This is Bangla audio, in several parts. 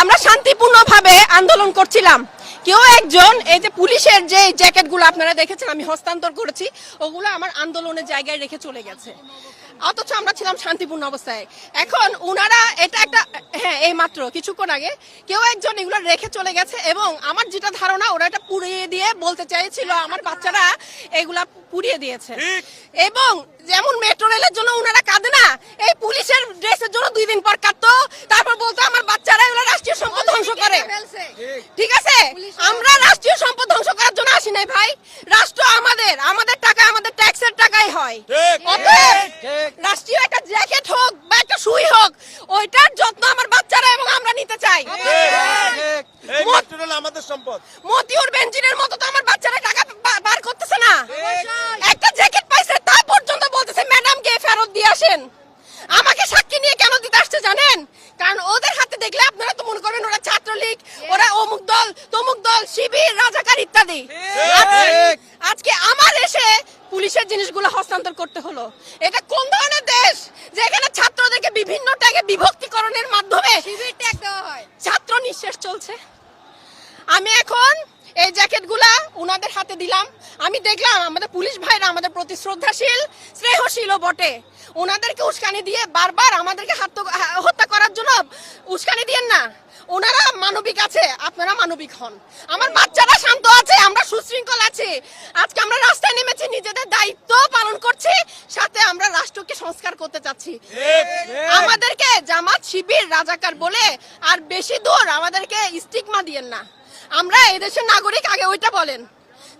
আমরা শান্তিপূর্ণভাবে আন্দোলন করছিলাম। কেউ একজন এই যে পুলিশের যে জ্যাকেটগুলো আপনারা দেখেছেন আমি হস্তান্তর করেছি ওগুলো আমার আন্দোলনের জায়গায় রেখে চলে গেছে। অথচ আমরা ছিলাম শান্তিপূর্ণ অবস্থায়। এখন উনারা এটা একটা হ্যাঁ এই মাত্র কিছুক্ষণ আগে কেউ একজন এগুলো রেখে চলে গেছে এবং আমার যেটা ধারণা ওরা এটা পুড়িয়ে দিয়ে বলতে চাইছিল আমার বাচ্চারা এগুলা পুড়িয়ে দিয়েছে। এবং যেমন মেট্রো রেলের জন্য উনারা কাঁদে না এই পুলিশের ড্রেসের জন্য দুই দিন পর কাঁদতো তারপর বলতো আমার বাচ্চারা এগুলো রাষ্ট্রীয় সম্পদ ধ্বংস করে ঠিক আছে আমরা রাষ্ট্রীয় সম্পদ ধ্বংস করার জন্য আসি নাই ভাই রাষ্ট্র আমাদের আমাদের টাকা আমাদের ট্যাক্সের টাকাই হয় ঠিক, অতএব ঠিক। রাষ্ট্রীয় একটা জ্যাকেট হোক বা একটা সুই হোক ওইটার যত্ন আমার বাচ্চারা এবং আমরা নিতে চাই। আমাদের সম্পদ। মতিউর বেঞ্জিনের মতো তো আমার বাচ্চারা টাকা বার করতেছে না। একটা জ্যাকেট পাইছে তা পর্যন্ত বলতেছে ম্যাডাম কে ফেরত দিয়ে আসেন। আমাকে সাক্ষী নিয়ে কেন দিতে আসছে জানেন? কারণ ওদের হাতে দেখলে আপনারা তো মনে করবেন ওরা ছাত্রলীগ ওরা অমুক দল তমুক দল শিবির রাজাকার ইত্যাদি। আজকে- আজকে আমার এসে পুলিশের জিনিসগুলো হস্তান্তর করতে হলো। এটা কোন ধরনের দেশ যে এখানে ছাত্রদেরকে বিভিন্ন ট্যাগে বিভক্তিকরণের মাধ্যমে শিবির ট্যাগ দেওয়া হয়। ছাত্র নিঃশ্বাস চলছে? আমি এখন এই জ্যাকেটগুলা উনাদের হাতে দিলাম। আমি দেখলাম আমাদের পুলিশ ভাইরা আমাদের প্রতি শ্রদ্ধাশীল, স্নেহশীলও বটে। ওনাদেরকে উস্কানি দিয়ে বারবার আমাদেরকে হত্যা করার জন্য উস্কানি দিয়েন না। ওনারা মানবিক আছে, আপনারা মানবিক হন। আমার বাচ্চারা শান্ত আছে, আমরা সুশৃঙ্খল আছি। আজকে আমরা রাস্তায় নেমেছি, নিজেদের দায়িত্ব পালন করছি, সাথে আমরা রাষ্ট্রকে সংস্কার করতে চাচ্ছি। আমাদেরকে জামাত, শিবির, রাজাকার বলে আর বেশি দূর আমাদেরকে স্টিগমা দিয়েন না। আমরা এদেশের নাগরিক আগে ওইটা বলেন।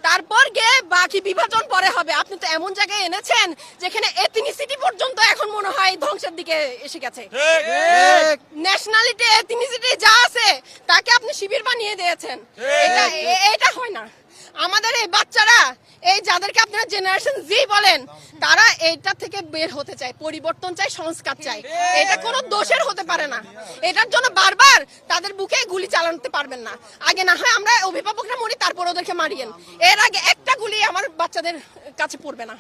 তারপর গিয়ে বাকি বিভাজন পরে হবে। আপনি তো এমন জায়গায় এনেছেন যেখানে এথনিসিটি পর্যন্ত এখন মনে হয় ধ্বংসের দিকে এসে গেছে। ন্যাশনালিটি এথনিসিটি যা আছে তাকে আপনি শিবির বানিয়ে দিয়েছেন। এটা এটা হয় না। আমাদের এই বাচ্চারা এই যাদেরকে আপনারা জেনারেশন জি বলেন তারা এইটা থেকে বের হতে চায় পরিবর্তন চায় সংস্কার চায়। এটা কোনো দোষের হতে পারে না। এটার জন্য বারবার তাদের বুকে গুলি চালাতে পারবেন না। আগে না হয় আমরা অভিভাবকরা মরি তারপর ওদেরকে মারিয়েন। এর আগে একটা গুলি আমার বাচ্চাদের কাছে পড়বে না?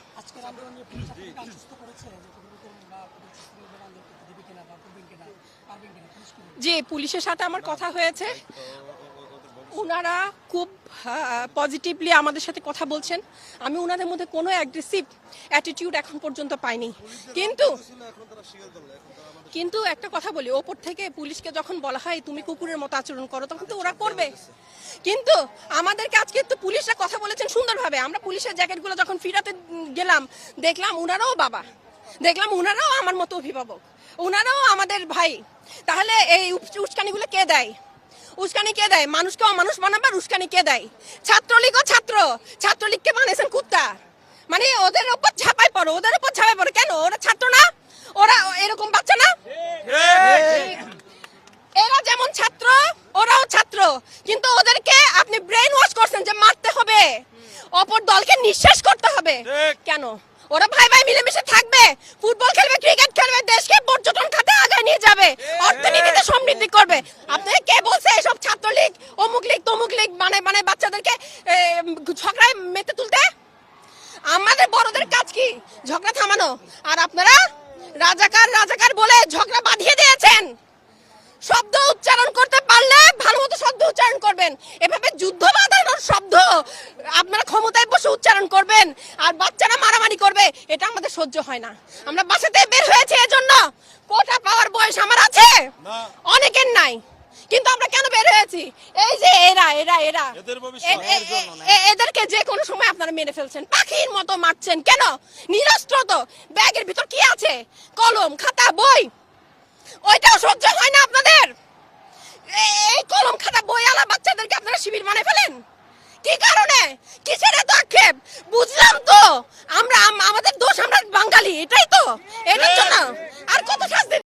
যে পুলিশের সাথে আমার কথা হয়েছে। ওনারা খুব পজিটিভলি আমাদের সাথে কথা বলছেন। আমি ওনাদের মধ্যে কোনো অ্যাগ্রেসিভ অ্যাটিটিউড এখন পর্যন্ত পাইনি। কিন্তু কিন্তু একটা কথা বলি, ওপর থেকে পুলিশকে যখন বলা হয়, তুমি কুকুরের মতো আচরণ করো, তখন তো ওরা করবে। কিন্তু আমাদেরকে আজকে তো পুলিশরা কথা বলেছেন সুন্দরভাবে। আমরা পুলিশের জ্যাকেটগুলো যখন ফিরাতে গেলাম, দেখলাম উনারাও বাবা। দেখলাম উনারাও আমার মতো অভিভাবক। উনারাও আমাদের ভাই। তাহলে এই উস- উস্কানিগুলো কে দেয়? উস্কানি কে দেয়? মানুষকে অমানুষ বানাবার উস্কানি কে দেয়? ছাত্রলীগও ছাত্র। ছাত্রলীগকে বানিয়েছেন কুত্তা। মানে ওদের উপর ঝাপাই পড়ো, ওদের উপর ঝাপাই পড়ো। কেন? ওরা ছাত্র না? ওরা এরকম বাচ্চা না? এরা যেমন ছাত্র, ওরাও ছাত্র। কিন্তু ওদেরকে আপনি ব্রেন ওয়াশ করছেন যে মারতে হবে। অপর দলকে নিঃশ্বাস করতে হবে। কেন? ওরা ভাই ভাই মিলেমিশে থাকবে। ফুটবল খেলবে, ক্রিকেট খেলবে, দেশকে পর্যটন খাতে আগায় নিয়ে যাবে। অর্থনীতিতে সমৃদ্ধি করবে আপনাকে কে বলছে এসব ছাত্রলীগ অমুক লীগ মানে মানে বাচ্চাদেরকে ঝগড়ায় মেতে তুলতে? আমাদের বড়দের কাজ কি? ঝগড়া থামানো। আর আপনারা রাজাকার রাজাকার বলে ঝগড়া বাঁধিয়ে দিয়েছেন। শব্দ উচ্চারণ করতে পারলে ভালো মতো শব্দ উচ্চারণ করবেন। এভাবে যুদ্ধ বাঁধানোর শব্দ আপনারা ক্ষমতায় বসে উচ্চারণ করবেন আর বাচ্চারা মারামারি করবে এটা আমাদের সহ্য হয় না। আমরা বাসাতে বের হয়েছে এজন্য কোটা পাওয়ার বয়স আমার আছে। না। অনেকের নাই। কিন্তু আমরা কেন বের হয়েছি? এই যে এরা এরা এরা। এদেরকে যে কোনো সময় আপনারা মেরে ফেলছেন। পাখির মতো মারছেন। কেন? নিরস্ত্র তো। ব্যাগের ভিতর কি আছে? কলম খাতা বই। ওইটাও সহ্য হয় না আপনাদের। এই কলম খাতা বই আলা বাচ্চাদেরকে আপনারা শিবির মানে ফেলেন? কি কারণে? কিসের এত আক্ষেপ? বুঝলাম তো। আমরা আমাদের দোষ আমরা বাঙালি এটাই তো। এটার জন্য আর কত শাস্তি